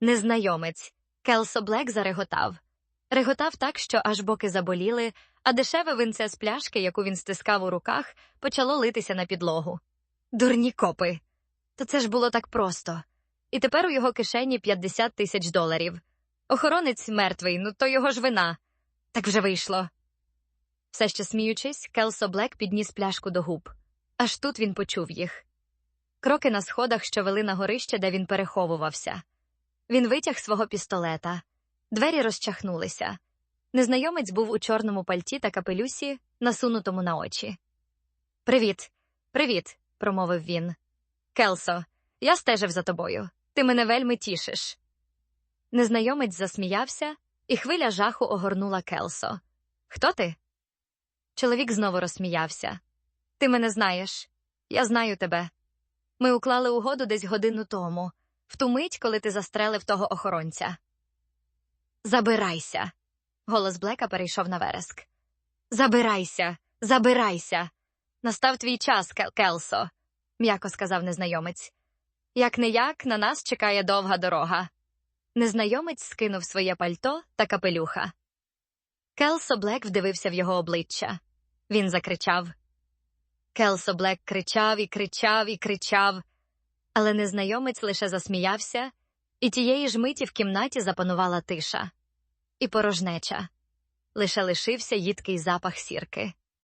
Незнайомець. Келсо Блек зареготав. Реготав так, що аж боки заболіли, а дешеве винце з пляшки, яку він стискав у руках, почало литися на підлогу. Дурні копи. Та це ж було так просто. І тепер у його кишені 50 тисяч доларів. Охоронець мертвий, ну то його ж вина. Так вже вийшло. Все ще сміючись, Келсо Блек підніс пляшку до губ. Аж тут він почув їх. Кроки на сходах, що вели на горище, де він переховувався. Він витяг свого пістолета. Двері розчахнулися. Незнайомець був у чорному пальті та капелюсі, насунутому на очі. Привіт, привіт, промовив він. Келсо, я стежив за тобою. Ти мене вельми тішиш. Незнайомець засміявся, і хвиля жаху огорнула Келсо. Хто ти? Чоловік знову розсміявся. Ти мене знаєш. Я знаю тебе. Ми уклали угоду десь годину тому, в ту мить, коли ти застрелив того охоронця. Забирайся. Голос Блека перейшов на вереск. Забирайся, забирайся. Настав твій час, Кел Келсо, м'яко сказав незнайомець. Як не як, на нас чекає довга дорога. Незнайомець скинув своє пальто та капелюха. Келсо Блек вдивився в його обличчя. Він закричав. Келсо Блек кричав і кричав і кричав, але незнайомець лише засміявся, і тієї ж миті в кімнаті запанувала тиша і порожнеча. Лише лишився їдкий запах сірки.